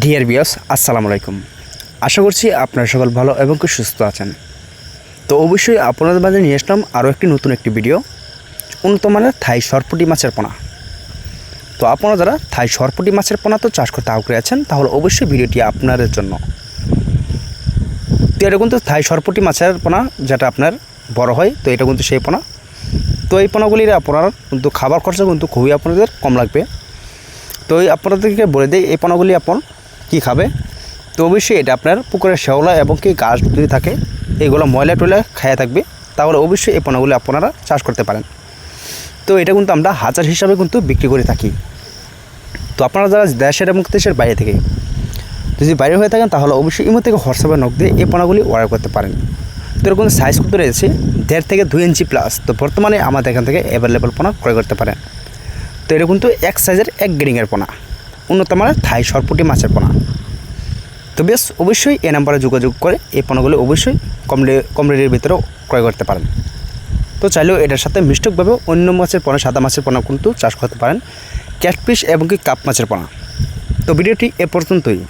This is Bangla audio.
ডিয়ার বিয়স আসসালামু আলাইকুম। আশা করছি আপনারা সকল ভালো এবং খুব সুস্থ আছেন। তো অবশ্যই আপনাদের মাঝে নিয়ে আসলাম আরও একটি নতুন একটি ভিডিও উন্নত মানের থাই সরপুটি মাছের পোনা। তো আপনারা যারা থাই সরপুটি মাছের পোনা তো চাষ করতে আগ্রহী আছেন, তাহলে অবশ্যই ভিডিওটি আপনাদের জন্য। তো এটা কিন্তু থাই সরপুটি মাছের পোনা, যেটা আপনার বড় হয়, তো এটা কিন্তু সেই পোনা। তো এই পোনাগুলির আপনার কিন্তু খাবার খরচা কিন্তু খুবই আপনাদের কম লাগবে। তো এই আপনাদেরকে বলে দিই, এই পোনাগুলি আপন কী খাবে? তো অবশ্যই এটা আপনার পুকুরের শেওলা এবং কি গাছ যদি থাকে, এগুলো ময়লা টয়লা খায়া থাকবে। তাহলে অবশ্যই এই পোনাগুলি আপনারা চাষ করতে পারেন। তো এটা কিন্তু আমরা হাজার হিসাবে কিন্তু বিক্রি করে থাকি। তো আপনারা যারা দেশের এবং দেশের বাইরে থেকে যদি বাইরে হয়ে থাকেন, তাহলে অবশ্যই ইমো থেকে হোয়াটসঅ্যাপে নক দিয়ে এই পোনাগুলি অর্ডার করতে পারেন। তো এরকম সাইজ কিন্তু রয়েছে, দেড় থেকে দুই ইঞ্চি প্লাস তো বর্তমানে আমাদের এখান থেকে অ্যাভেলেবল পোনা ক্রয় করতে পারেন। তো এটা কিন্তু এক সাইজের এক গ্রেডিংয়ের পোনা উন্নত মানের থাই সরপুটি মাছের পোনা। তো বেশ, অবশ্যই এ নাম্বারে যোগাযোগ করে এই পণ্যগুলো অবশ্যই কম কমরেডির ভিতরেও ক্রয় করতে পারেন। তো চাইলেও এটার সাথে মিষ্টকভাবে অন্য মাছের পোনা, সাদা মাছের পোনা কিন্তু চাষ করতে পারেন। ক্যাটফিশ এবং কি কাপ মাছের পোনা। তো ভিডিওটি এ পর্যন্তই।